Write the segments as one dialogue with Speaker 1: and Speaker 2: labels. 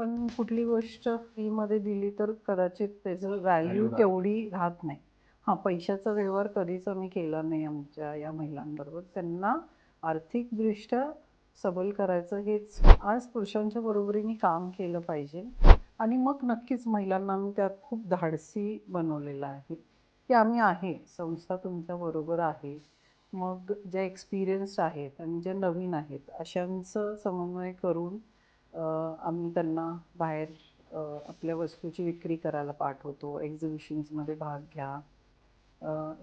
Speaker 1: पण कुठली गोष्ट फ्रीमध्ये दिली तर कदाचित त्याचं व्हॅल्यू तेवढी राहत नाही. हां पैशाचा व्यवहार कधीच आम्ही केला नाही आमच्या या महिलांबरोबर. त्यांना आर्थिकदृष्ट्या सबल करायचं हेच आज पुरुषांच्या बरोबरीने काम केलं पाहिजे. आणि मग नक्कीच महिलांना आम्ही त्यात खूप धाडसी बनवलेलं आहे. की आम्ही आहे संस्था तुमच्या बरोबर आहे. मग ज्या एक्सपिरियन्स्ड आहेत आणि ज्या नवीन आहेत अशांचं समन्वय करून आम्ही त्यांना बाहेर आपल्या वस्तूची विक्री करायला पाठवतो एक्झिबिशन्समध्ये भाग घ्या.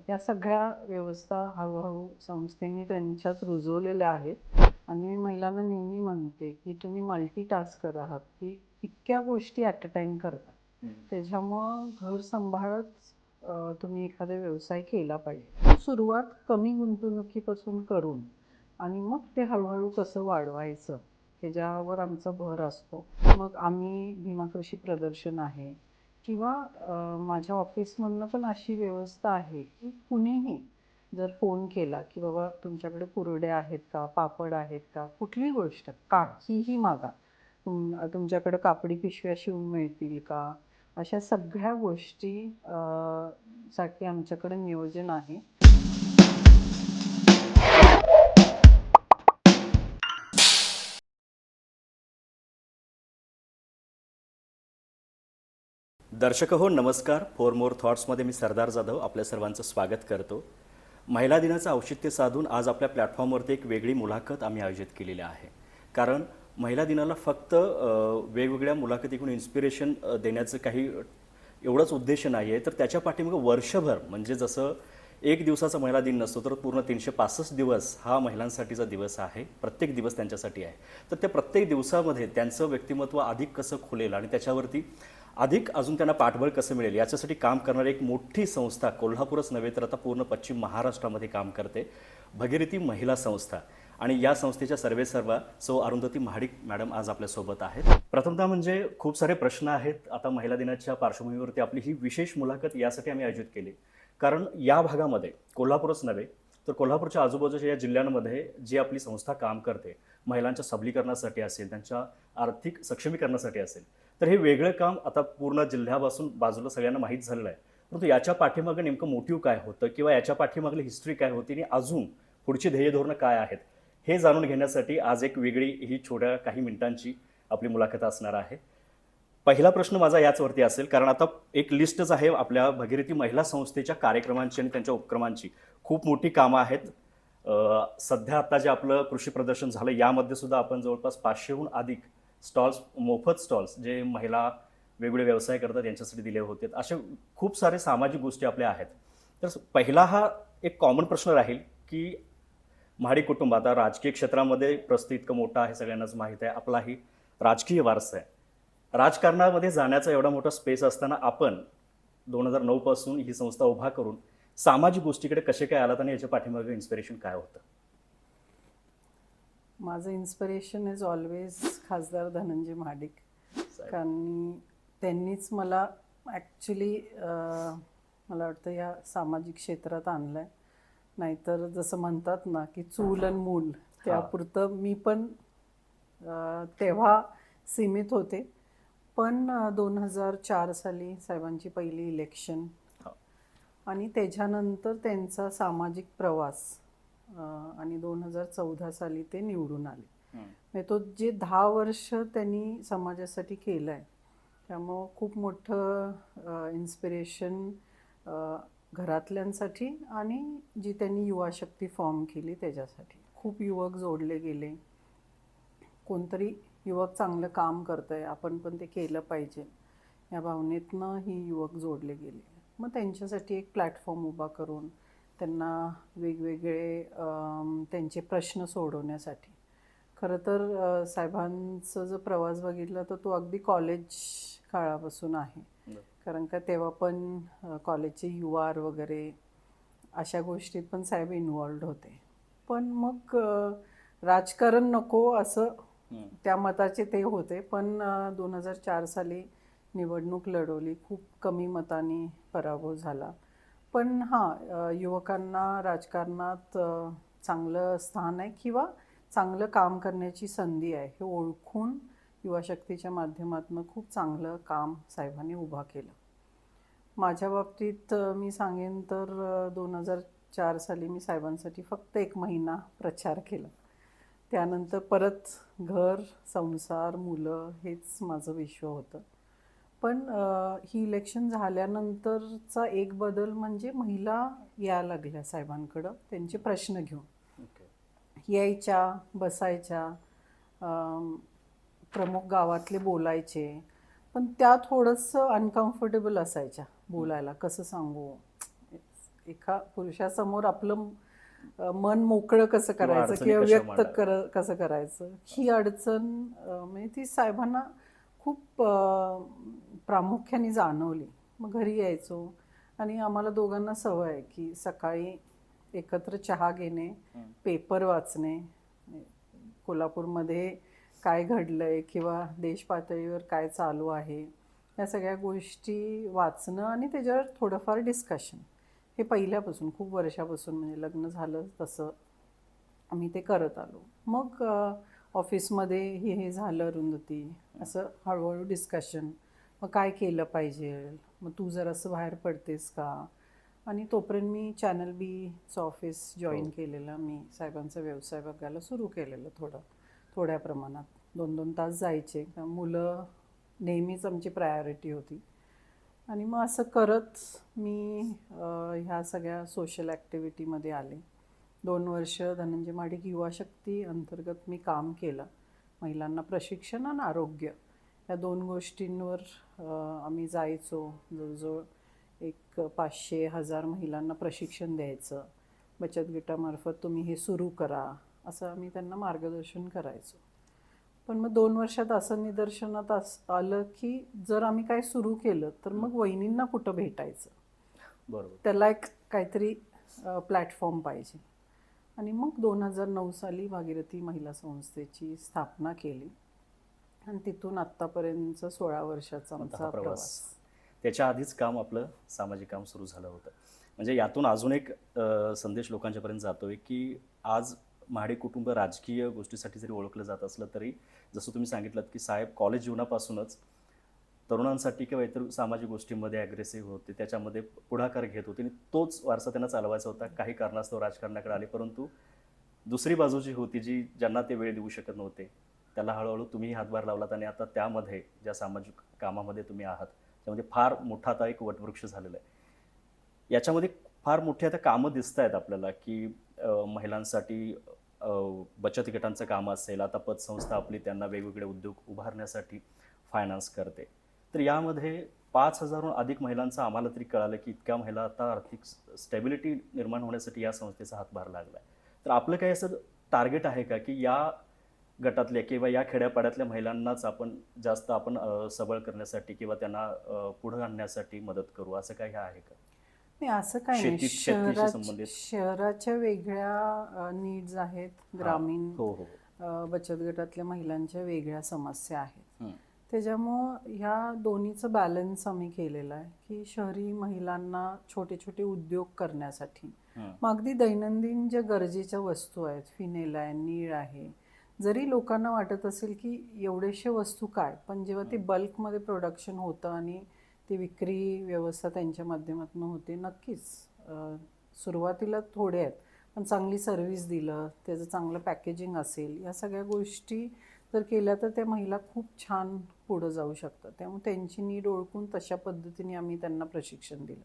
Speaker 1: या सगळ्या व्यवस्था हळूहळू संस्थेने त्यांच्यात रुजवलेल्या आहेत. आणि मी महिलांना नेहमी म्हणते की तुम्ही मल्टीटास्कर आहात की इतक्या गोष्टी ॲट अ टाइम करता त्याच्यामुळं घर सांभाळत तुम्ही एखादा व्यवसाय केला पाहिजे. सुरुवात कमी गुंतवणुकीपासून करून आणि मग ते हळूहळू कसं वाढवायचं? ह्याच्यावर आमचा भर असतो. मग आम्ही भीमा कृषी प्रदर्शन आहे. किंवा माझ्या ऑफिसमधनं पण अशी व्यवस्था आहे की कुणीही जर फोन केला की बाबा तुमच्याकडे कुरडे आहेत का पापड आहेत का कुठली गोष्ट काहीही मागा. तुम तुमच्याकडे कापडी पिशव्या शिवून मिळतील का? अशा सगळ्या गोष्टी साठी आमच्याकडे नियोजन आहे.
Speaker 2: दर्शक हो नमस्कार. फोर मोर थॉट्समध्ये मी सरदार जाधव आपल्या सर्वांचं स्वागत करतो. महिला दिनाचं औचित्य साधून आज आपल्या प्लॅटफॉर्मवरती एक वेगळी मुलाखत आम्ही आयोजित केलेली आहे. कारण महिला दिनाला फक्त वेगवेगळ्या मुलाखतीकडून इन्स्पिरेशन देण्याचं काही एवढंच उद्देश नाही आहे तर त्याच्या पाठीमागं वर्षभर म्हणजे जसं एक दिवसाचा महिला दिन नसतो तर पूर्ण तीनशे पासष्ट दिवस हा महिलांसाठीचा दिवस आहे. प्रत्येक दिवस त्यांच्यासाठी आहे. तर त्या प्रत्येक दिवसामध्ये त्यांचं व्यक्तिमत्व अधिक कसं खुलेल आणि त्याच्यावरती अधिक अजून त्यांना पाठबळ कसं मिळेल? याच्यासाठी काम करणारी एक मोठी संस्था कोल्हापूरच नव्हे तर आता पूर्ण पश्चिम महाराष्ट्रामध्ये काम करते भगीरथी महिला संस्था. आणि या संस्थेच्या सर्वे सर्वा सो अरुंधती महाडिक मॅडम आज आपल्यासोबत आहेत. प्रथमतः म्हणजे खूप सारे प्रश्न आहेत. आता महिला दिनाच्या पार्श्वभूमीवरती आपली ही विशेष मुलाखत यासाठी आम्ही आयोजित केली. कारण या भागामध्ये कोल्हापूरच नव्हे तर कोल्हापूरच्या आजूबाजूच्या या जिल्ह्यांमध्ये जी आपली संस्था काम करते महिलांच्या सबलीकरणासाठी असेल त्यांच्या आर्थिक सक्षमीकरणासाठी असेल तर हे वेगळं काम आता पूर्ण जिल्ह्यापासून बाजूला सगळ्यांना माहीत झालेलं आहे. परंतु याच्या पाठीमागं नेमकं मोटिव्ह काय होतं किंवा याच्या पाठीमागली हिस्ट्री काय होती आणि अजून पुढची ध्येय धोरणं काय आहेत हे जाणून घेण्यासाठी आज एक वेगळी ही छोट्या काही मिनिटांची आपली मुलाखत असणार आहे. पहिला प्रश्न माझा याचवरती असेल कारण आता एक लिस्टच आहे आपल्या भगीरथी महिला संस्थेच्या कार्यक्रमांची आणि त्यांच्या उपक्रमांची. खूप मोठी कामं आहेत. सध्या आता जे आपलं कृषी प्रदर्शन झालं यामध्ये सुद्धा आपण जवळपास पाचशेहून अधिक स्टॉल्स मोफत स्टॉल्स जे महिला वेगवेगळे व्यवसाय करतात यांच्यासाठी दिले होते. असे खूप सारे सामाजिक गोष्टी आपल्या आहेत. तर पहिला हा एक कॉमन प्रश्न राहील की महाडी कुटुंब आता राजकीय क्षेत्रामध्ये प्रस्थ इतकं मोठं आहे सगळ्यांनाच माहीत आहे आपलाही राजकीय वारसा आहे. राजकारणामध्ये जाण्याचा एवढा मोठा स्पेस असताना आपण दोन हजार नऊपासून ही संस्था उभा करून सामाजिक गोष्टीकडे कसे काय आलात आणि याच्या पाठीमागे इन्स्पिरेशन काय होतं?
Speaker 1: माझं इन्स्पिरेशन इज ऑलवेज खासदार धनंजय महाडिक. कारण त्यांनीच मला ॲक्च्युली मला वाटतं या सामाजिक क्षेत्रात आणलं आहे नाहीतर जसं म्हणतात ना की चूल आणि मूल त्यापुरतं मी पण तेव्हा सीमित होते. पण दोन हजार चार साली साहेबांची पहिली इलेक्शन. आणि त्याच्यानंतर त्यांचा सामाजिक प्रवास आणि दोन हजार चौदा साली ते निवडून आले. म्हणजे तो जे दहा वर्ष त्यांनी समाजासाठी केलं आहे त्यामुळं खूप मोठं इन्स्पिरेशन घरातल्यांसाठी आणि जी त्यांनी युवा शक्ती फॉर्म केली त्याच्यासाठी. खूप युवक जोडले गेले. कोणतरी युवक चांगलं काम करतं आहे आपण पण ते केलं पाहिजे. या भावनेतनं ही युवक जोडले गेले. मग त्यांच्यासाठी एक प्लॅटफॉर्म उभा करून त्यांना वेगवेगळे त्यांचे प्रश्न सोडवण्यासाठी. खरं तर साहेबांचा जो प्रवास बघितला तर तो अगदी कॉलेज काळापासून आहे. कारण का तेव्हा पण कॉलेजचे यू आर वगैरे अशा गोष्टीत पण साहेब इन्वॉल्ड होते. पण मग राजकारण नको असं. त्या मताचे ते होते. पण दोन हजार चार साली निवडणूक लढवली. खूप कमी मताने पराभव झाला. पण हां युवकांना राजकारणात चांगलं स्थान आहे किंवा चांगलं काम करण्याची संधी आहे हे ओळखून युवा शक्तीच्या माध्यमातून खूप चांगलं काम साहेबांनी उभा केलं. माझ्या बाबतीत मी सांगेन तर दोन हजार चार साली मी साहेबांसाठी फक्त एक महिना प्रचार केला. त्यानंतर परत घर संसार मुलं हेच माझं विश्व होतं. पण ही इलेक्शन झाल्यानंतरचा एक बदल म्हणजे महिला यायला लागल्या साहेबांकडं त्यांचे प्रश्न घेऊन. यायच्या बसायच्या प्रमुख गावातले बोलायचे पण त्या थोडंसं अनकम्फर्टेबल असायच्या बोलायला. कसं सांगू? एका पुरुषासमोर आपलं मन मोकळं कसं करायचं किंवा व्यक्त. कर कसं करायचं? ही अडचण म्हणजे ती साहेबांना खूप प्रामुख्याने जाणवली. मग घरी यायचो आणि आम्हाला दोघांना सवय आहे की सकाळी एकत्र चहा घेणे पेपर वाचणे कोल्हापूरमध्ये काय घडलंय किंवा देश पातळीवर काय चालू आहे या सगळ्या गोष्टी वाचणं आणि त्याच्यावर थोडंफार डिस्कशन हे पहिल्यापासून खूप वर्षापासून म्हणजे लग्न झालं तसं आम्ही ते करत आलो. मग ऑफिसमध्ये हे हे झालं अरुंधती असं हळूहळू डिस्कशन मग काय केलं पाहिजे? मग तू जर असं बाहेर पडतेस का? आणि तोपर्यंत मी चॅनल बीचं ऑफिस जॉईन. केलेलं मी साहेबांचा व्यवसाय बघायला सुरू केलेलं थोडं थोड्या प्रमाणात. दोन दोन तास जायचे. कारण मुलं नेहमीच आमची प्रायोरिटी होती. आणि मग असं करत मी ह्या सगळ्या सोशल ॲक्टिव्हिटीमध्ये आले. दोन वर्ष धनंजय महाडिक युवा शक्ती अंतर्गत मी काम केलं. महिलांना प्रशिक्षण आणि आरोग्य. या दोन गोष्टींवर आम्ही जायचो. जवळजवळ एक पाचशे हजार महिलांना प्रशिक्षण द्यायचं. बचत गटामार्फत तुम्ही हे सुरू करा असं आम्ही त्यांना मार्गदर्शन करायचो. पण मग दोन वर्षात असं निदर्शनात अस आलं की जर आम्ही काय सुरू केलं तर मग वहिनींना कुठं भेटायचं?
Speaker 2: बरोबर.
Speaker 1: त्याला एक काहीतरी प्लॅटफॉर्म पाहिजे. आणि मग दोन हजार नऊ साली भागीरथी महिला संस्थेची स्थापना केली. आणि तिथून आत्तापर्यंतचा सोळा वर्षाचा आमचा
Speaker 2: प्रवास. त्याच्या आधीच काम आपलं सामाजिक काम सुरू झालं होतं. म्हणजे यातून अजून एक संदेश लोकांच्यापर्यंत जातोय की आज महाडे कुटुंब राजकीय गोष्टीसाठी जरी ओळखलं जात असलं तरी जसं तुम्ही सांगितलं की साहेब कॉलेज जीवनापासूनच तरुणांसाठी किंवा इतर सामाजिक गोष्टींमध्ये ॲग्रेसिव्ह होते त्याच्यामध्ये पुढाकार घेत होते आणि तोच वारसा त्यांना चालवायचा होता. काही कारणास्तव राजकारणाकडे आले परंतु दुसरी बाजू जी होती जी ज्यांना ते वेळ देऊ शकत नव्हते त्याला हळूहळू तुम्ही हातभार लावलात आणि आता त्यामध्ये ज्या सामाजिक कामामध्ये तुम्ही आहात त्यामध्ये फार मोठा आता एक वटवृक्ष झालेला आहे. याच्यामध्ये फार मोठी आता कामं दिसत आहेत आपल्याला की महिलांसाठी बचत गटांचं काम असेल आता पतसंस्था आपली त्यांना वेगवेगळे उद्योग उभारण्यासाठी फायनान्स करते. तर यामध्ये पाच हजारहून अधिक महिलांचं आम्हाला तरी कळालं की इतक्या महिला आता आर्थिक स्टेबिलिटी निर्माण होण्यासाठी या संस्थेचा हातभार लागला आहे तर आपलं काही असं टार्गेट आहे का की या गटातल्या किंवा या खेड्यापाड्यातल्या महिलांनाच आपण जास्त आपण सबळ करण्यासाठी किंवा त्यांना पुढं आणण्यासाठी मदत करू असं काही आहे का
Speaker 1: नाही असं काही नाही
Speaker 2: संबंधित.
Speaker 1: शहराच्या वेगळ्या नीड्स आहेत ग्रामीण
Speaker 2: हो हो
Speaker 1: बचत गटातल्या महिलांच्या वेगळ्या समस्या आहेत. त्याच्यामुळं ह्या दोन्हीचं बॅलन्स आम्ही केलेलं आहे की शहरी महिलांना छोटे छोटे उद्योग करण्यासाठी. मग अगदी दैनंदिन ज्या गरजेच्या वस्तू आहेत फिनेल आहे नीळ आहे जरी लोकांना वाटत असेल की एवढेशे वस्तू काय पण जेव्हा ते बल्कमध्ये प्रोडक्शन होतं आणि ती विक्री व्यवस्था त्यांच्या माध्यमातून होते नक्कीच सुरुवातीला थोडे आहेत पण चांगली सर्व्हिस दिलं त्याचं चांगलं पॅकेजिंग असेल या सगळ्या गोष्टी जर केल्या तर त्या महिला खूप छान पुढं जाऊ शकतात. त्यामुळे त्यांची नीड ओळखून तशा पद्धतीने आम्ही त्यांना प्रशिक्षण दिलं.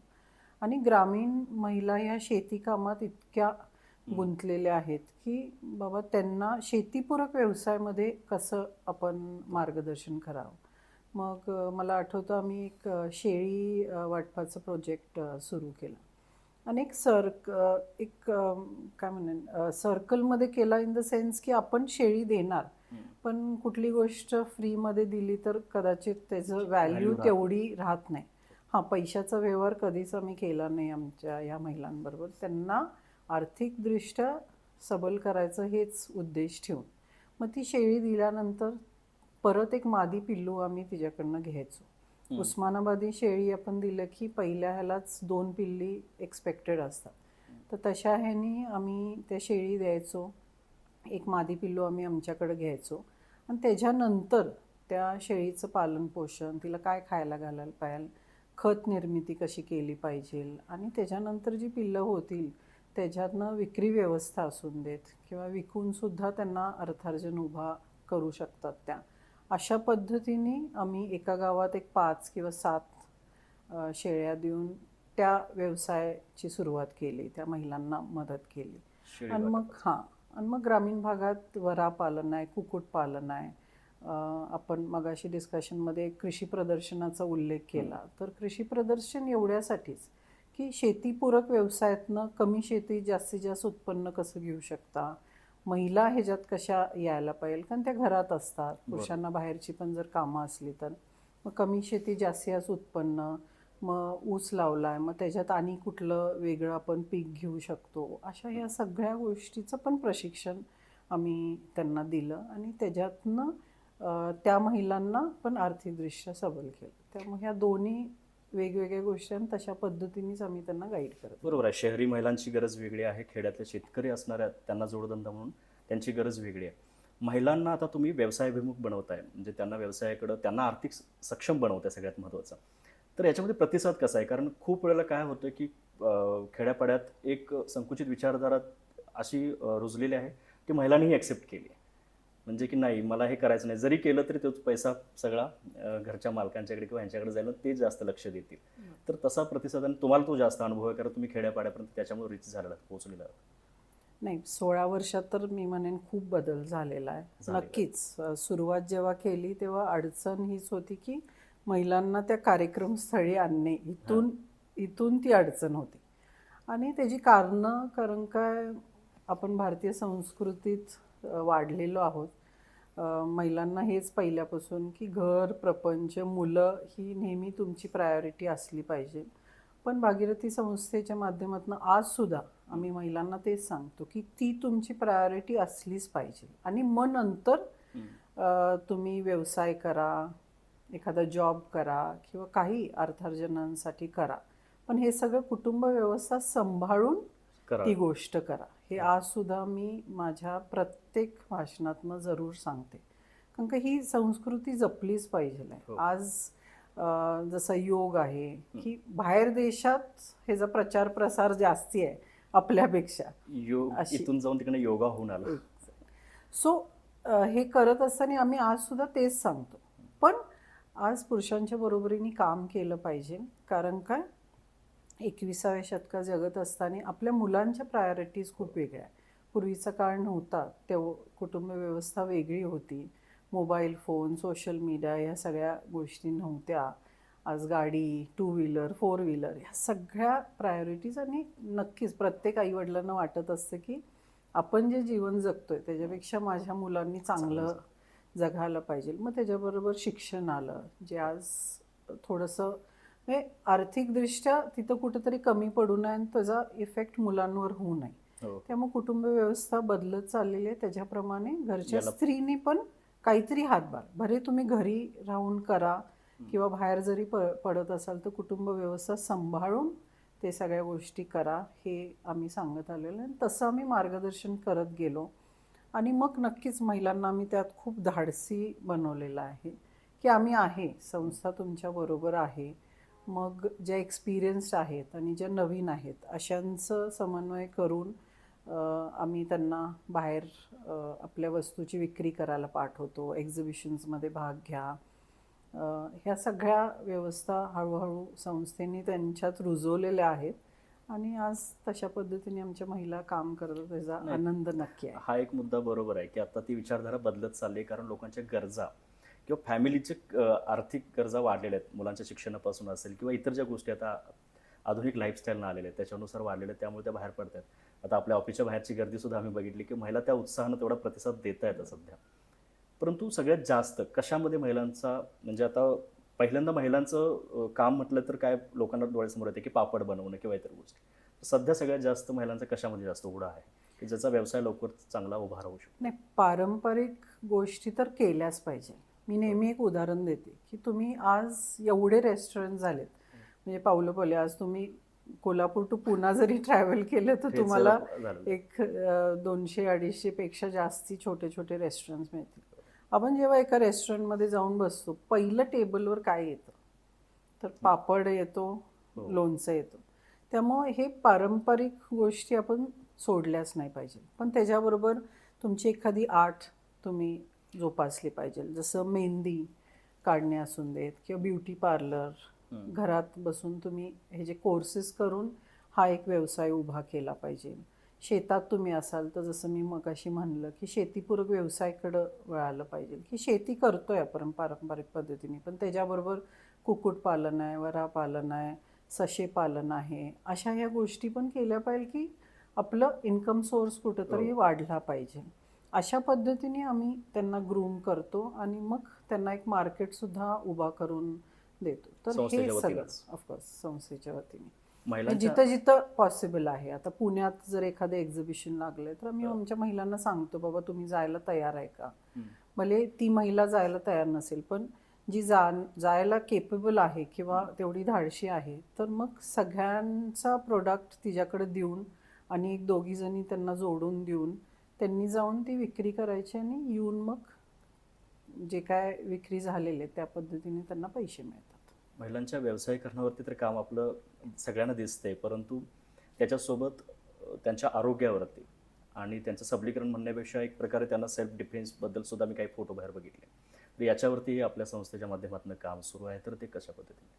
Speaker 1: आणि ग्रामीण महिला ह्या शेती कामात इतक्या गुंतलेल्या आहेत की बाबा त्यांना शेतीपूरक व्यवसायामध्ये कसं आपण मार्गदर्शन करावं? मग मला आठवतं आम्ही एक शेळी वाटपाचं प्रोजेक्ट सुरू केलं. आणि एक सर्क एक काय म्हणेन सर्कलमध्ये केला इन द सेन्स की आपण शेळी देणार. पण कुठली गोष्ट फ्रीमध्ये दिली तर कदाचित त्याचं व्हॅल्यू तेवढी राहत नाही. हां पैशाचा व्यवहार कधीच आम्ही केला नाही आमच्या या महिलांबरोबर. त्यांना आर्थिकदृष्ट्या सबल करायचं हेच उद्देश ठेवून. मग ती शेळी दिल्यानंतर परत एक मादी पिल्लू आम्ही तिच्याकडनं घ्यायचो. उस्मानाबादी शेळी आपण दिलं की पहिल्या ह्यालाच दोन पिल्ली एक्सपेक्टेड असतात. तर तशा ह्यानी आम्ही त्या शेळी द्यायचो. एक मादी पिल्लू आम्ही आमच्याकडे घ्यायचो. आणि त्याच्यानंतर त्या शेळीचं पालन पोषण तिला काय खायला घालायला पाहिजे खत निर्मिती कशी केली पाहिजे आणि त्याच्यानंतर जी पिल्लं होतील त्याच्यातनं विक्री व्यवस्था असून देत किंवा विकूनसुद्धा त्यांना अर्थार्जन उभा करू शकतात त्या. अशा पद्धतीने आम्ही एका गावात एक पाच किंवा सात शेळ्या देऊन त्या व्यवसायाची सुरुवात केली त्या महिलांना मदत केली. आणि मग. हां आणि मग ग्रामीण भागात वरा पालन आहे कुक्कुटपालन आहे. आपण मगाशी डिस्कशनमध्ये कृषी प्रदर्शनाचा उल्लेख केला. तर कृषी प्रदर्शन एवढ्यासाठीच की शेतीपूरक व्यवसायातनं कमी शेती जास्तीत जास्त उत्पन्न कसं घेऊ शकता? महिला ह्याच्यात कशा यायला पाहिजे? कारण त्या घरात असतात. पुरुषांना बाहेरची पण जर कामं असली तर. मग कमी शेती जास्तीत जास्त उत्पन्न मग ऊस लावलाय मग त्याच्यात आणि कुठलं वेगळं आपण पीक घेऊ शकतो? अशा ह्या सगळ्या गोष्टीचं पण प्रशिक्षण आम्ही त्यांना दिलं आणि त्याच्यातनं त्या महिलांना पण आर्थिकदृष्ट्या सबल केलं. त्यामुळे ह्या दोन्ही वेगवेगळ्या गोष्टी आणि तशा पद्धतीनेच आम्ही त्यांना गाईड करतो
Speaker 2: बरोबर आहे. शहरी महिलांची गरज वेगळी आहे. खेड्यातले शेतकरी असणाऱ्या त्यांना जोडधंदा म्हणून त्यांची गरज वेगळी आहे. महिलांना आता तुम्ही व्यवसायाभिमुख बनवताय. म्हणजे त्यांना व्यवसायाकडं त्यांना आर्थिक सक्षम बनवताय सगळ्यात महत्त्वाचं तर याच्यामध्ये प्रतिसाद कसा आहे? कारण खूप वेळेला काय होतं की खेड्यापाड्यात एक संकुचित विचारधारा अशी रुजलेली आहे ती महिलांनीही ॲक्सेप्ट केली आहे. म्हणजे की नाही मला हे करायचं नाही. जरी केलं तरी तोच पैसा सगळा घरच्या मालकांच्याकडे किंवा यांच्याकडे जायला ते जास्त लक्ष देतील. तर तसा प्रतिसाद आणि तुम्हाला तो जास्त अनुभव आहे कारण तुम्ही खेड्यापाड्यापर्यंत त्याच्यामुळे रिच झालेला पोहोचलेला.
Speaker 1: नाही सोळा वर्षात तर मी म्हणेन खूप बदल झालेला आहे. नक्कीच सुरुवात जेव्हा केली तेव्हा अडचण हीच होती की महिलांना त्या कार्यक्रमस्थळी आणणे इथून इथून ती अडचण होती. आणि त्याची कारणं कारण काय आपण भारतीय संस्कृतीत वाढलेलो आहोत. महिलांना हेच पहिल्यापासून की घर प्रपंच मुलं ही नेहमी तुमची प्रायोरिटी असली पाहिजे. पण भागीरथी संस्थेच्या माध्यमातून आज सुद्धा आम्ही महिलांना तेच सांगतो की ती तुमची प्रायोरिटी असलीच पाहिजे. आणि मग नंतर तुम्ही व्यवसाय करा एखादा जॉब करा किंवा काही अर्थार्जनांसाठी करा. पण हे सगळं कुटुंब व्यवस्था सांभाळून ती गोष्ट करा. हे आज सुद्धा मी माझ्या प्रत्येक भाषणातनं जरूर सांगते. कारण का ही संस्कृती जपलीच पाहिजे
Speaker 2: हो.
Speaker 1: आज जसा योग आहे की बाहेर देशात ह्याचा प्रचार प्रसार जास्ती आहे आपल्यापेक्षा.
Speaker 2: योग इथून जाऊन तिकडे योगा होऊन आला.
Speaker 1: सो हे करत असताना आम्ही आज सुद्धा तेच सांगतो. पण आज पुरुषांच्या बरोबरीने काम केलं पाहिजे. कारण काय एकविसाव्या शतकात जगत असताना आपल्या मुलांच्या प्रायोरिटीज खूप वेगळ्या पूर्वीचा काळ नव्हता. तेव्हा कुटुंब व्यवस्था वेगळी होती. मोबाईल फोन सोशल मीडिया ह्या सगळ्या गोष्टी नव्हत्या. आज गाडी टू व्हीलर फोर व्हीलर ह्या सगळ्या प्रायोरिटीज आणि नक्कीच प्रत्येक आईवडिलांना वाटत असतं की आपण जे जीवन जगतोय त्याच्यापेक्षा माझ्या मुलांनी चांगलं. जगायला पाहिजे. मग त्याच्याबरोबर शिक्षण आलं. जे आज थोडंसं म्हणजे आर्थिकदृष्ट्या तिथं कुठेतरी कमी पडू नये आणि त्याचा इफेक्ट मुलांवर होऊ नये.
Speaker 2: हो.
Speaker 1: त्यामुळे कुटुंब व्यवस्था बदलत चाललेली आहे. त्याच्याप्रमाणे घरच्या स्त्रीने पण काहीतरी हातभार. भले तुम्ही घरी राहून करा किंवा बाहेर जरी प पडत असाल तर कुटुंब व्यवस्था सांभाळून ते सगळ्या गोष्टी करा हे आम्ही सांगत आलेलं आणि तसं आम्ही मार्गदर्शन करत गेलो. आणि मग नक्कीच महिलांना आम्ही त्यात खूप धाडसी बनवलेलं आहे. की आम्ही आहे. संस्था तुमच्याबरोबर आहे. मग ज्या एक्सपिरियन्स्ड आहेत आणि ज्या नवीन आहेत अशांचं समन्वय करून आम्ही त्यांना बाहेर आपल्या वस्तूची विक्री करायला पाठवतो एक्झिबिशन्समध्ये भाग घ्या ह्या सगळ्या व्यवस्था हळूहळू संस्थेने त्यांच्यात रुजवलेल्या आहेत आणि आज तशा पद्धतीने आमच्या महिला काम करतात त्याचा. आनंद नक्की आहे
Speaker 2: हा एक मुद्दा बरोबर आहे की आता ती विचारधारा बदलत चालली आहे कारण लोकांच्या गरजा किंवा फॅमिलीचे आर्थिक गरजा वाढलेल्या आहेत. मुलांच्या शिक्षणापासून असेल किंवा इतर ज्या गोष्टी आता आधुनिक लाईफस्टाईलनं आलेल्या आहेत त्याच्यानुसार वाढलेल्या आहेत त्यामुळे त्या बाहेर पडत आहेत. आता आपल्या ऑफिसच्या बाहेरची गर्दीसुद्धा आम्ही बघितली की महिला त्या उत्साहानं तेवढा प्रतिसाद देत आहेत सध्या. परंतु सगळ्यात जास्त कशामध्ये महिलांचा म्हणजे आता पहिल्यांदा महिलांचं काम म्हटलं तर काय लोकांना डोळ्यासमोर येते की पापड बनवणं किंवा इतर गोष्टी. सध्या सगळ्यात जास्त महिलांचा कशामध्ये जास्त उघडा आहे? की ज्याचा व्यवसाय लवकर चांगला उभा राहू शकतो?
Speaker 1: नाही पारंपरिक गोष्टी तर केल्याच पाहिजे. मी नेहमी एक उदाहरण देते की तुम्ही आज एवढे रेस्टॉरंट झालेत. म्हणजे पावलं पावले आज तुम्ही कोल्हापूर टू पुणा जरी ट्रॅव्हल केलं तर तुम्हाला. एक दोनशे अडीचशे पेक्षा जास्ती छोटे छोटे रेस्टॉरंट्स मिळतील. आपण जेव्हा एका रेस्टॉरंटमध्ये जाऊन बसतो पहिलं टेबलवर काय येतं? तर पापड येतो
Speaker 2: हो.
Speaker 1: लोणचं येतं. त्यामुळे हे पारंपरिक गोष्टी आपण सोडल्याच नाही पाहिजे पण त्याच्याबरोबर तुमची एखादी आर्ट तुम्ही जोपासली पाहिजे जसं मेहंदी काढणे असून देत किंवा ब्युटी पार्लर. घरात बसून तुम्ही हे जे कोर्सेस करून हा एक व्यवसाय उभा केला पाहिजे शेतात तुम्ही असाल तर जसं मी मगाशी म्हणलं की शेतीपूरक व्यवसायाकडं वळालं पाहिजे की शेती करतोय आपण पारंपरिक पद्धतीने पण त्याच्याबरोबर कुक्कुटपालन आहे वरा पालन आहे सशे पालन आहे अशा ह्या गोष्टी पण केल्या पाहिजे की आपलं इन्कम सोर्स कुठंतरी
Speaker 2: हो.
Speaker 1: वाढला पाहिजे अशा पद्धतीने आम्ही त्यांना ग्रूम करतो आणि मग त्यांना एक मार्केटसुद्धा उभा करून देतो तर हे सगळं. ऑफकोर्स संस्थेच्या वतीने
Speaker 2: महिलांच्या
Speaker 1: जिथं जिथं पॉसिबल आहे आता पुण्यात जर एखादं एक्झिबिशन लागलं तर आम्ही
Speaker 2: हो.
Speaker 1: आमच्या महिलांना सांगतो बाबा तुम्ही जायला तयार आहे का. भले ती महिला जायला तयार नसेल पण जी जा जायला केपेबल आहे किंवा तेवढी धाडशी आहे तर मग सगळ्यांचा प्रोडक्ट तिच्याकडे देऊन आणि एक दोघी जणी त्यांना जोडून देऊन त्यांनी जाऊन ती विक्री करायची आणि येऊन मग जे काय विक्री झालेले त्या पद्धतीने त्यांना पैसे मिळतात.
Speaker 2: महिलांच्या व्यवसायीकरणावरती तर काम आपलं सगळ्यांना दिसतंय परंतु त्याच्यासोबत त्यांच्या आरोग्यावरती आणि त्यांचं सबलीकरण म्हणण्यापेक्षा एक प्रकारे त्यांना सेल्फ डिफेन्सबद्दल सुद्धा मी काही फोटो बाहेर बघितले. तर याच्यावरती आपल्या संस्थेच्या माध्यमातून काम सुरू आहे तर ते कशा पद्धतीने?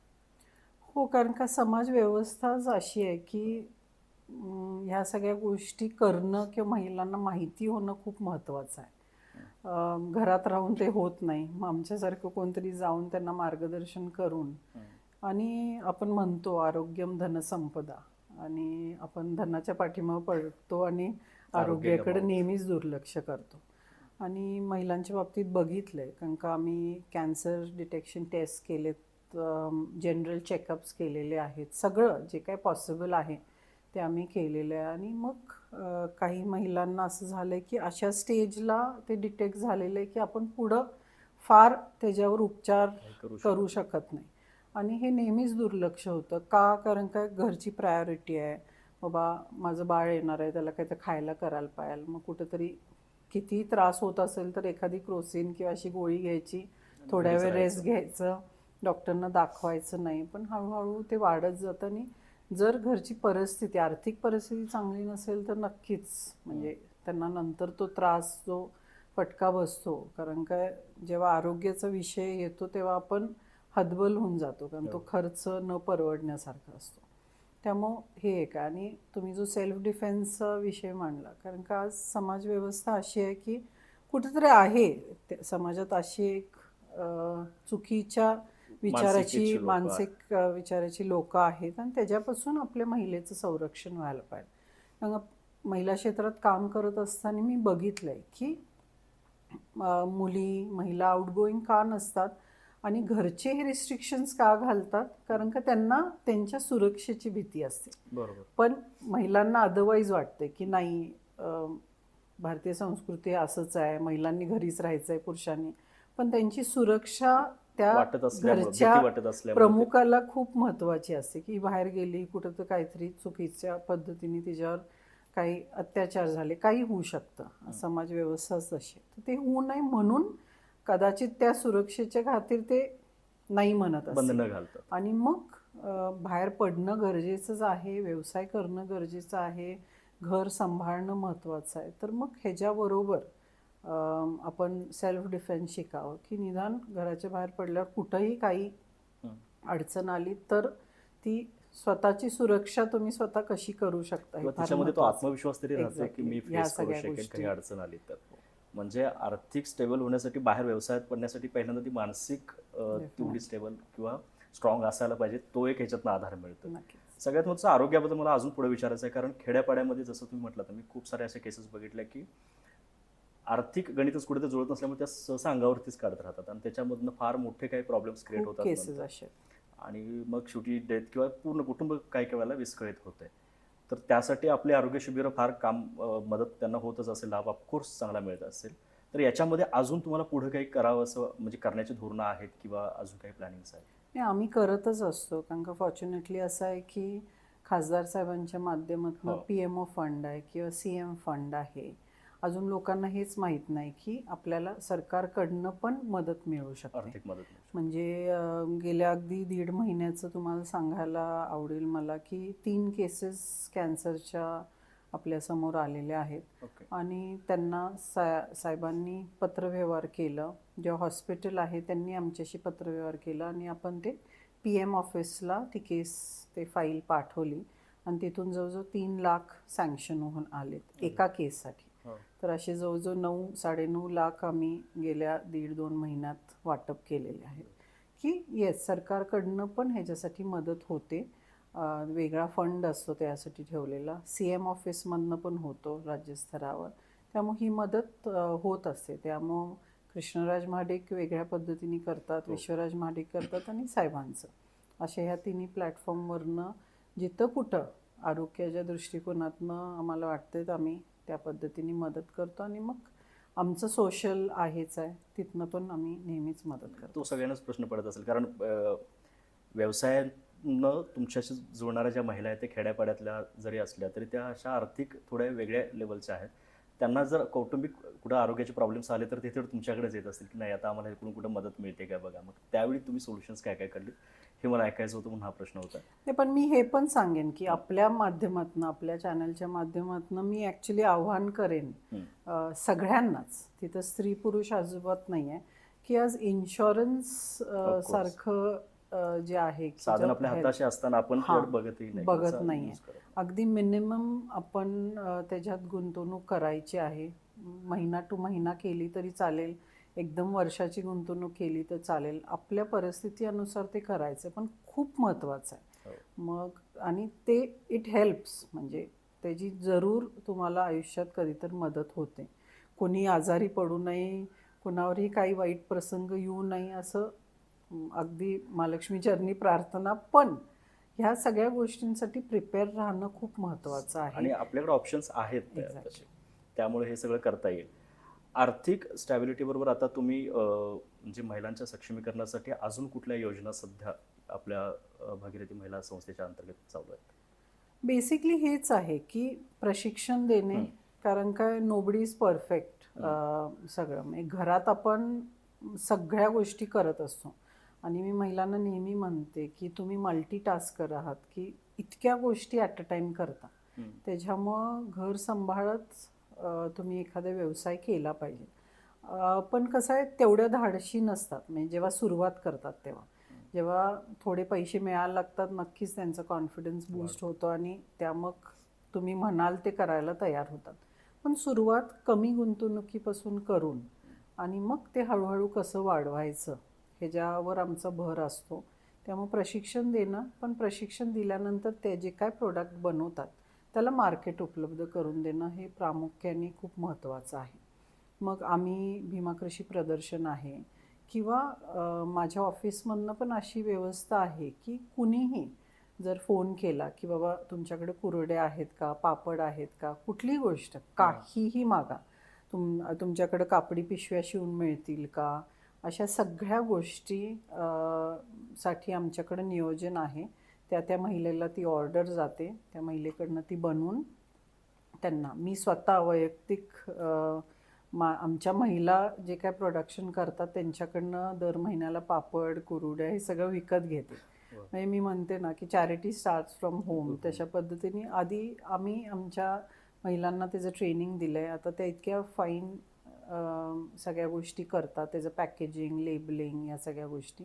Speaker 1: हो कारण का समाज व्यवस्थाच अशी आहे की ह्या सगळ्या गोष्टी करणं किंवा महिलांना माहिती होणं खूप महत्त्वाचं आहे. घरात राहून ते होत नाही. मग आमच्यासारखं कोणतरी जाऊन त्यांना मार्गदर्शन करून आणि आपण म्हणतो आरोग्यम धनसंपदा आणि आपण धनाच्या पाठीमागं पडतो आणि आरोग्याकडे. नेहमीच दुर्लक्ष करतो. आणि महिलांच्या बाबतीत बघितलं आहे कारण का आम्ही कॅन्सर डिटेक्शन टेस्ट केलेत जनरल चेकअप्स केलेले आहेत. सगळं जे काय पॉसिबल आहे ते आम्ही केलेलं आहे. आणि मग काही महिलांना असं झालं आहे की अशा स्टेजला ते डिटेक्ट झालेलं आहे की आपण पुढं फार त्याच्यावर उपचार
Speaker 2: करू
Speaker 1: शकत. नाही. आणि हे नेहमीच दुर्लक्ष होतं. का? कारण काय? घरची प्रायोरिटी आहे. बाबा माझं बाळ येणार आहे त्याला काही तर खायला करायला पाहिजे मग कुठंतरी किती त्रास होत असेल तर एखादी क्रोसिन किंवा अशी गोळी घ्यायची थोड्या वेळ रेस्ट. घ्यायचं डॉक्टरना दाखवायचं नाही. पण हळूहळू ते वाढत जातं आणि जर घरची परिस्थिती आर्थिक परिस्थिती चांगली नसेल तर नक्कीच. म्हणजे त्यांना नंतर तो त्रास जो फटका बसतो. कारण काय जेव्हा आरोग्याचा विषय येतो तेव्हा आपण हतबल होऊन जातो. कारण तो
Speaker 2: हो.
Speaker 1: खर्च न परवडण्यासारखा असतो. त्यामुळं हे एक आहे. आणि तुम्ही जो सेल्फ डिफेन्सचा विषय मांडला कारण का आज समाज व्यवस्था अशी आहे की कुठेतरी आहे. समाजात अशी एक चुकीच्या विचाराची. मानसिक विचाराची लोक आहेत आणि त्याच्यापासून आपल्या महिलेचं संरक्षण व्हायला पाहिजे. महिला क्षेत्रात काम करत असताना मी बघितलंय की मुली महिला आउटगोईंग का नसतात आणि घरचे हे रिस्ट्रिक्शन्स का घालतात? कारण का त्यांना त्यांच्या सुरक्षेची भीती असते.
Speaker 2: बरोबर.
Speaker 1: पण महिलांना अदरवाईज वाटते की नाही भारतीय संस्कृती असंच आहे महिलांनी घरीच राहायचं आहे पुरुषांनी. पण त्यांची सुरक्षा त्या
Speaker 2: वाटत असल्यामुळे
Speaker 1: घरच्या
Speaker 2: भीती वाटत असल्यामुळे ते-
Speaker 1: प्रमुखाला खूप महत्वाची असते की बाहेर गेली कुठं तर काहीतरी चुकीच्या पद्धतीने तिच्यावर काही अत्याचार झाले काही होऊ शकतं. समाज व्यवस्थाच तशी. तर ते होऊ नये म्हणून कदाचित त्या सुरक्षेच्या खातीर ते नाही म्हणत
Speaker 2: घालतात.
Speaker 1: आणि मग बाहेर पडणं गरजेचंच आहे व्यवसाय करणं गरजेचं आहे घर सांभाळणं महत्त्वाचं आहे. तर मग ह्याच्याबरोबर आपण सेल्फ डिफेन्स शिकावं की निदान घराच्या बाहेर पडल्यावर कुठंही काही. अडचण आली तर ती स्वतःची सुरक्षा तुम्ही स्वतः कशी करू शकता
Speaker 2: त्याच्यामध्ये तो. आत्मविश्वास तरी राहतो की. मी फेस करू शकेन. काही अडचण आली तर म्हणजे आर्थिक स्टेबल होण्यासाठी बाहेर व्यवसायात पडण्यासाठी पहिल्यांदा ती मानसिक तेवढी स्टेबल किंवा स्ट्रॉंग असायला पाहिजे तो एक ह्याच्यातनं आधार मिळतो सगळ्यात मोठं आरोग्याबद्दल मला अजून पुढे विचारायचं आहे कारण खेड्यापाड्यामध्ये जसं तुम्ही म्हटलं तर मी खूप सारे असे केसेस बघितले की आर्थिक गणितच कुठे जुळत नसल्यामुळे त्या सहसा अंगावरतीच काढत राहतात आणि त्याच्यामधनं फार मोठे काही प्रॉब्लेम्स क्रिएट होतात. आणि मग शेवटी डेथ किंवा पूर्ण कुटुंब काही काही वेळेला विस्कळीत होते तर त्यासाठी आपले आरोग्य शिबिरं फार काम मदत त्यांना होतच असेल लाभ ऑफकोर्स चांगला मिळत असेल. तर याच्यामध्ये अजून तुम्हाला पुढे काही करावं असं म्हणजे करण्याची धोरणं आहेत किंवा अजून काही प्लॅनिंग्स आहेत?
Speaker 1: नाही आम्ही करतच असतो. कारण का फॉर्च्युनेटली असं आहे की खासदार साहेबांच्या माध्यमातून. पी एम ओ फंड आहे किंवा सी एम फंड आहे. अजून लोकांना हेच माहीत नाही की आपल्याला सरकारकडनं पण मदत मिळू शकते.
Speaker 2: आर्थिक मदत.
Speaker 1: म्हणजे गेल्या अगदी दीड महिन्याचं तुम्हाला सांगायला आवडेल मला की तीन केसेस कॅन्सरच्या आपल्यासमोर आलेल्या आहेत.
Speaker 2: ओके.
Speaker 1: आणि त्यांना सा साहेबांनी पत्रव्यवहार केलं. जे हॉस्पिटल आहे त्यांनी आमच्याशी पत्रव्यवहार केला आणि आपण ते पी एम ऑफिसला ती केस ते फाईल पाठवली. आणि तिथून जवळजवळ तीन लाख सँक्शन होऊन आलेत एका केससाठी. तर असे जवळजवळ नऊ साडेनऊ लाख आम्ही गेल्या दीड दोन महिन्यात वाटप केलेले आहेत की येस सरकारकडनं पण ह्याच्यासाठी मदत होते. वेगळा फंड असतो त्यासाठी ठेवलेला. सी एम ऑफिसमधनं पण होतो राज्यस्तरावर. त्यामुळे ही मदत होत असते. त्यामुळं कृष्णराज महाडिक वेगळ्या पद्धतीने करतात
Speaker 2: हो.
Speaker 1: विश्वराज महाडिक करतात आणि साहेबांचं. अशा ह्या तिन्ही प्लॅटफॉर्मवरनं जिथं कुठं आरोग्याच्या दृष्टिकोनातनं आम्हाला वाटतं आम्ही त्या पद्धतीने मदत करतो आणि मग आमचं सोशल आहेच आहे. तिथनं पण आम्ही नेहमीच मदत करतो.
Speaker 2: तो सगळ्यांनाच प्रश्न पडत असेल. कारण व्यवसायानं तुमच्याशी जुळणाऱ्या ज्या महिला आहेत त्या खेड्यापाड्यातल्या जरी असल्या तरी त्या अशा आर्थिक थोड्या वेगळ्या लेवलच्या आहेत. त्यांना जर कौटुंबिक कुठं आरोग्याचे प्रॉब्लेम्स आले तर ते तर तुमच्याकडेच येत असतील की नाही आता आम्हाला इकडून कुठं मदत मिळते का बघा? मग त्यावेळी तुम्ही सोल्युशन्स काय काय काढले हे मला ऐकायचं होतं म्हणून हा प्रश्न होता.
Speaker 1: नाही पण मी हे पण सांगेन की आपल्या माध्यमातनं आपल्या चॅनलच्या माध्यमातनं मी ॲक्च्युली आव्हान करेन सगळ्यांनाच. तिथं स्त्री पुरुष अजिबात नाही आहे की आज इन्शुरन्स. सारखं जे आहे
Speaker 2: साधन आपल्या हाताशी असताना आपण बघतही नाही
Speaker 1: बघत
Speaker 2: करत.
Speaker 1: अगदी मिनिमम आपण त्याच्यात गुंतवणूक करायची आहे. महिना टू महिना केली तरी चालेल. एकदम वर्षाची गुंतवणूक केली तर चालेल. आपल्या परिस्थितीनुसार ते करायचं पण खूप महत्त्वाचं आहे.
Speaker 2: हो.
Speaker 1: मग आणि ते इट हेल्प्स म्हणजे त्याची जरूर तुम्हाला आयुष्यात कधीतरी मदत होते. कोणी आजारी पडू नये कुणावरही काही वाईट प्रसंग येऊ नये असं अगदी महालक्ष्मी चरणी प्रार्थना पण ह्या सगळ्या गोष्टींसाठी प्रिपेअर राहणं खूप महत्त्वाचं
Speaker 2: आणि
Speaker 1: आहे
Speaker 2: आपल्याकडे ऑप्शन्स आहेत. त्यामुळे हे सगळं करता येईल. आर्थिक स्टॅबिलिटी बरोबर आता तुम्ही म्हणजे महिलांच्या सक्षमीकरणासाठी अजून कुठल्या योजना सध्या आपल्या भागीरथी महिला संस्थेच्या अंतर्गत चालू आहेत?
Speaker 1: बेसिकली हेच आहे की प्रशिक्षण देणे. कारण काय नोबडी इज परफेक्ट सगळं. म्हणजे घरात आपण सगळ्या गोष्टी करत असतो. आणि मी महिलांना नेहमी म्हणते की तुम्ही मल्टीटास्कर आहात की इतक्या गोष्टी ॲट अ टाइम करता. त्याच्यामुळं घर सांभाळत तुम्ही एखादा व्यवसाय केला पाहिजे. पण कसं आहे तेवढ्या धाडशी नसतात. म्हणजे जेव्हा सुरुवात करतात तेव्हा. जेव्हा थोडे पैसे मिळायला लागतात नक्कीच त्यांचा कॉन्फिडन्स बूस्ट होतो आणि त्या मग तुम्ही म्हणाल ते करायला तयार होतात. पण सुरुवात कमी गुंतवणुकीपासून करून आणि मग ते हळूहळू कसं वाढवायचं ह्याच्यावर आमचा भर असतो. त्यामुळे प्रशिक्षण देणं पण प्रशिक्षण दिल्यानंतर ते जे काय प्रोडक्ट बनवतात त्याला मार्केट उपलब्ध करून देणं हे प्रामुख्याने खूप महत्त्वाचं आहे. मग आम्ही भीमा कृषी प्रदर्शन आहे किंवा माझ्या ऑफिसमधनं पण अशी व्यवस्था आहे की कुणीही जर फोन केला की बाबा तुमच्याकडे कुरड्या आहेत का पापड आहेत का कुठलीही गोष्ट काहीही मागा तुम तुमच्याकडे कापडी पिशव्या शिवून मिळतील का अशा सगळ्या गोष्टी साठी आमच्याकडे नियोजन आहे. त्या त्या महिलेला ती ऑर्डर जाते. त्या महिलेकडनं ती बनवून त्यांना. मी स्वतः वैयक्तिक मा आमच्या महिला जे काय प्रोडक्शन करतात त्यांच्याकडनं दर महिन्याला पापड कुरुड्या हे सगळं विकत घेते. म्हणजे मी म्हणते ना की चॅरिटी स्टार्ट फ्रॉम होम तशा पद्धतीने आधी आम्ही आमच्या महिलांना त्याचं ट्रेनिंग दिलं आहे आता त्या इतक्या फाईन सगळ्या गोष्टी करतात त्याचं पॅकेजिंग लेबलिंग या सगळ्या गोष्टी.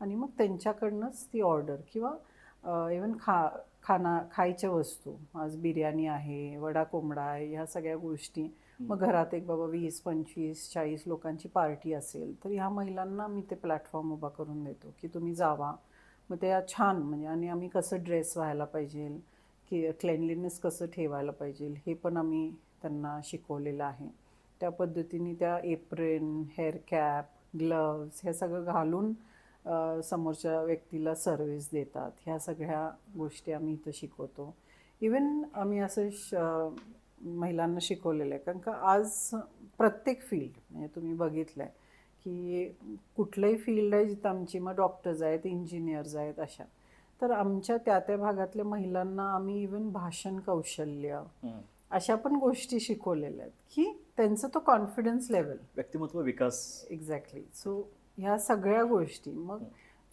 Speaker 1: आणि मग त्यांच्याकडनंच ती ऑर्डर किंवा इवन खा खाना खायच्या वस्तू आज बिर्याणी आहे वडा कोंबडा आहे ह्या सगळ्या गोष्टी. मग घरात एक बाबा वीस पंचवीस चाळीस लोकांची पार्टी असेल तर ह्या महिलांना मी ते प्लॅटफॉर्म उभा करून देतो की तुम्ही जावा. मग त्या छान म्हणजे आणि आम्ही कसं ड्रेस व्हायला पाहिजे की क्लेनलीनेस कसं ठेवायला पाहिजे हे पण आम्ही त्यांना शिकवलेलं आहे. त्या पद्धतीने त्या एप्रेन हेअर कॅप ग्लव्स हे सगळं घालून समोरच्या व्यक्तीला सर्व्हिस देतात. ह्या सगळ्या गोष्टी आम्ही इथं शिकवतो. इवन आम्ही असं श महिलांना शिकवलेलं आहे. कारण का आज प्रत्येक फील्ड म्हणजे तुम्ही बघितलं आहे की कुठलंही फील्ड आहे जिथं आमची मग डॉक्टर्स आहेत इंजिनियर्स आहेत अशा. तर आमच्या त्या त्या भागातल्या महिलांना आम्ही इवन भाषण कौशल्य. अशा पण गोष्टी शिकवलेल्या आहेत की त्यांचं तो कॉन्फिडन्स लेवल
Speaker 2: व्यक्तिमत्व विकास.
Speaker 1: एक्झॅक्टली सो ह्या सगळ्या गोष्टी. मग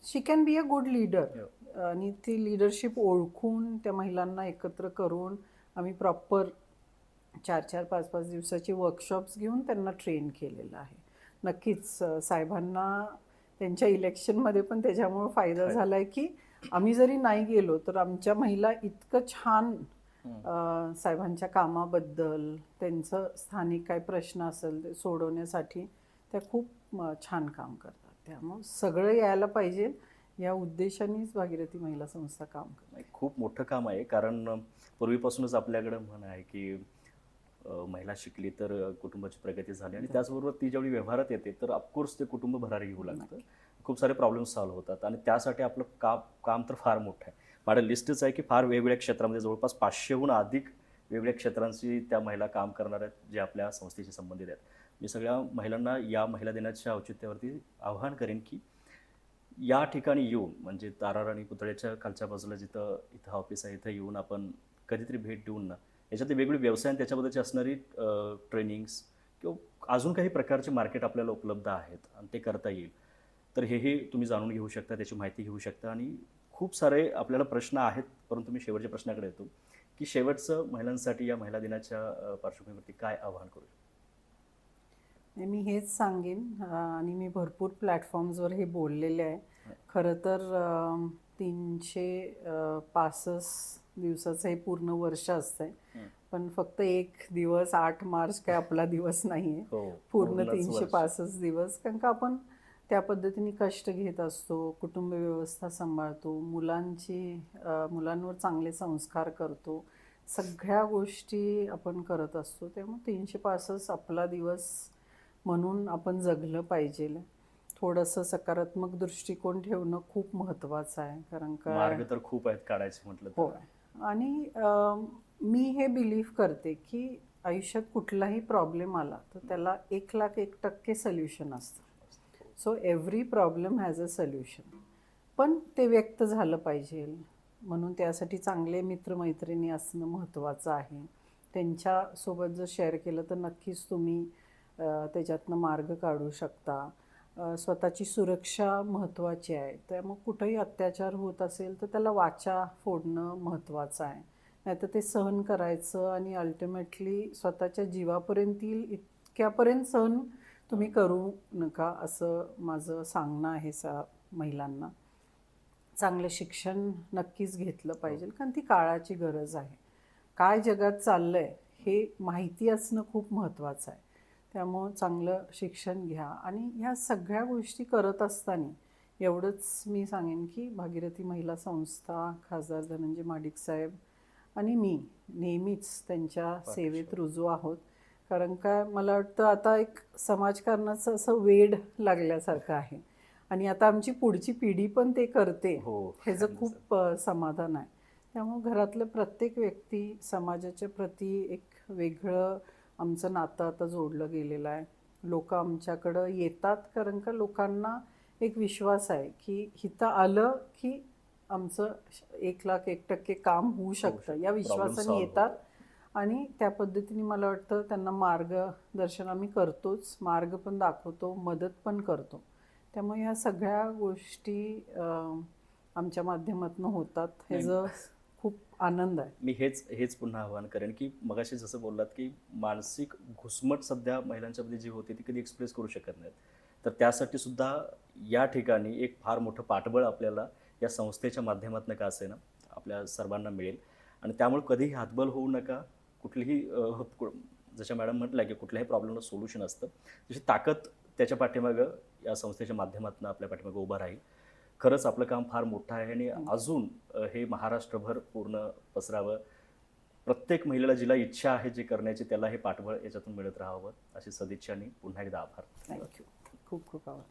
Speaker 1: she can be a good leader आणि ती लिडरशिप ओळखून त्या महिलांना एकत्र करून आम्ही प्रॉपर चार चार पाच पाच दिवसाचे वर्कशॉप्स घेऊन त्यांना ट्रेन केलेलं आहे. नक्कीच साहेबांना त्यांच्या इलेक्शनमध्ये पण त्याच्यामुळे फायदा झाला आहे की आम्ही जरी नाही गेलो तर आमच्या महिला इतकं छान साहेबांच्या कामाबद्दल त्यांचं स्थानिक काय प्रश्न असेल ते सोडवण्यासाठी त्या खूप छान काम करतात. त्यामुळं सगळं यायला पाहिजे. या उद्देशानेच भागीरथी महिला संस्था काम करते.
Speaker 2: खूप मोठं काम आहे. कारण पूर्वीपासूनच आपल्याकडे म्हण आहे की महिला शिकली तर कुटुंबाची प्रगती झाली आणि त्याचबरोबर ती ज्यावेळी व्यवहारात येते तर ऑफकोर्स ते कुटुंब भरारी घेऊ लागतं. खूप सारे प्रॉब्लेम सॉल्व्ह होतात आणि त्यासाठी आपलं काम काम तर फार मोठं आहे. माझ्या लिस्टच आहे की फार वेगवेगळ्या क्षेत्रामध्ये जवळपास पाचशेहून अधिक वेगवेगळ्या क्षेत्रांशी त्या महिला काम करणार आहेत जे आपल्या संस्थेशी संबंधित आहेत. मी सगळ्या महिलांना या महिला दिनाच्या औचित्यावरती आवाहन करेन की या ठिकाणी येऊन म्हणजे तारार आणि पुतळ्याच्या खालच्या बाजूला जिथं इथं ऑफिस आहे इथं येऊन आपण कधीतरी भेट देऊन ना याच्यात वेगवेगळे व्यवसाय आणि त्याच्याबद्दलची असणारी ट्रेनिंग्स किंवा अजून काही प्रकारचे मार्केट आपल्याला उपलब्ध आहेत आणि ते करता येईल. तर हेही तुम्ही जाणून घेऊ शकता त्याची माहिती घेऊ शकता आणि खूप सारे आपल्याला प्रश्न आहेत परंतु मी शेवटच्या प्रश्नाकडे येतो की शेवटचं महिलांसाठी या महिला दिनाच्या पार्श्वभूमीवरती काय आवाहन करू शकतो?
Speaker 1: मी हेच सांगेन आणि मी भरपूर प्लॅटफॉर्म्सवर हे बोललेले आहे. खरं तर तीनशे पासष्ट दिवसाचं हे पूर्ण वर्ष असतंय. पण फक्त एक दिवस आठ मार्च काय आपला दिवस नाही आहे
Speaker 2: हो
Speaker 1: पूर्ण तीनशे. पासष्ट दिवस कारण का आपण त्या पद्धतीने कष्ट घेत असतो कुटुंब व्यवस्था सांभाळतो मुलांची मुलांवर चांगले संस्कार करतो. सगळ्या गोष्टी आपण करत असतो. त्यामुळे तीनशे पासष्ट आपला दिवस म्हणून आपण जगलं पाहिजे. थोडंसं सकारात्मक दृष्टिकोन ठेवणं खूप महत्त्वाचं आहे. कारण का
Speaker 2: मार्ग तर खूप आहेत काढायचे म्हटलं
Speaker 1: हो. आणि मी हे बिलीव्ह करते की आयुष्यात कुठलाही प्रॉब्लेम आला तर त्याला एक लाख एक टक्के सोल्युशन असतं. So every problem has a solution पण ते व्यक्त झालं पाहिजे. म्हणून त्यासाठी चांगले मित्रमैत्रिणी असणं महत्त्वाचं आहे. त्यांच्यासोबत जर शेअर केलं तर नक्कीच तुम्ही त्याच्यातनं मार्ग काढू शकता. स्वतःची सुरक्षा महत्त्वाची आहे. तर मग कुठंही अत्याचार होत असेल तर त्याला वाचा फोडणं महत्त्वाचं आहे. नाहीतर ते सहन करायचं आणि अल्टिमेटली स्वतःच्या जीवापर्यंत येईल इतक्यापर्यंत सहन तुम्ही करू नका असं माझं सांगणं आहे सा महिलांना. चांगलं शिक्षण नक्कीच घेतलं पाहिजे कारण ती काळाची गरज आहे. काय जगात चाललं आहे हे माहिती असणं खूप महत्त्वाचं आहे. त्यामुळं चांगलं शिक्षण घ्या आणि ह्या सगळ्या गोष्टी करत असताना एवढंच मी सांगेन की भागीरथी महिला संस्था खासदार धनंजय माडिक साहेब आणि मी नेहमीच त्यांच्या सेवेत रुजू आहोत. कारण का मला वाटतं आता एक समाजकारणाचं असं वेड लागल्यासारखं आहे. आणि आता आमची पुढची पिढी पण ते करते.
Speaker 2: हो
Speaker 1: ह्याचं खूप अ, समाधान आहे. त्यामुळं घरातलं प्रत्येक व्यक्ती समाजाच्या प्रती एक वेगळं आमचं नातं आता जोडलं गेलेलं आहे. लोक आमच्याकडं येतात कारण का लोकांना एक विश्वास आहे की हिथं आलं की आमचं एक लाख एक टक्के काम होऊ शकतं. या विश्वासाने येतात. आणि त्या पद्धतीने मला वाटतं त्यांना मार्गदर्शन आम्ही करतोच. मार्ग पण दाखवतो मदत पण करतो. त्यामुळे ह्या सगळ्या गोष्टी आमच्या माध्यमातून होतात. ह्याचं खूप आनंद आहे.
Speaker 2: मी हेच हेच पुन्हा आवाहन करेन की मगाशी जसं बोललात की मानसिक घुसमट सध्या महिलांच्यामध्ये जी होते ती कधी एक्सप्रेस करू शकत नाहीत. तर त्यासाठी सुद्धा या ठिकाणी एक फार मोठं पाठबळ आपल्याला या संस्थेच्या माध्यमातून का असे ना आपल्या सर्वांना मिळेल. आणि त्यामुळे कधीही हातबल होऊ नका. कुठलीही जशा मॅडम म्हटल्या की कुठल्याही प्रॉब्लेमला सोल्युशन असतं. तशी ताकद त्याच्या पाठीमागं या संस्थेच्या माध्यमातून आपल्या पाठीमागं उभं राहील. खरंच आपलं काम फार मोठं आहे आणि अजून हे महाराष्ट्रभर पूर्ण पसरावं. प्रत्येक महिलेला जिला इच्छा आहे जे करण्याची त्याला हे पाठबळ याच्यातून मिळत राहावं. अशी सदिच्छा आणि पुन्हा एकदा आभार.
Speaker 1: थँक्यू खूप खूप आभार.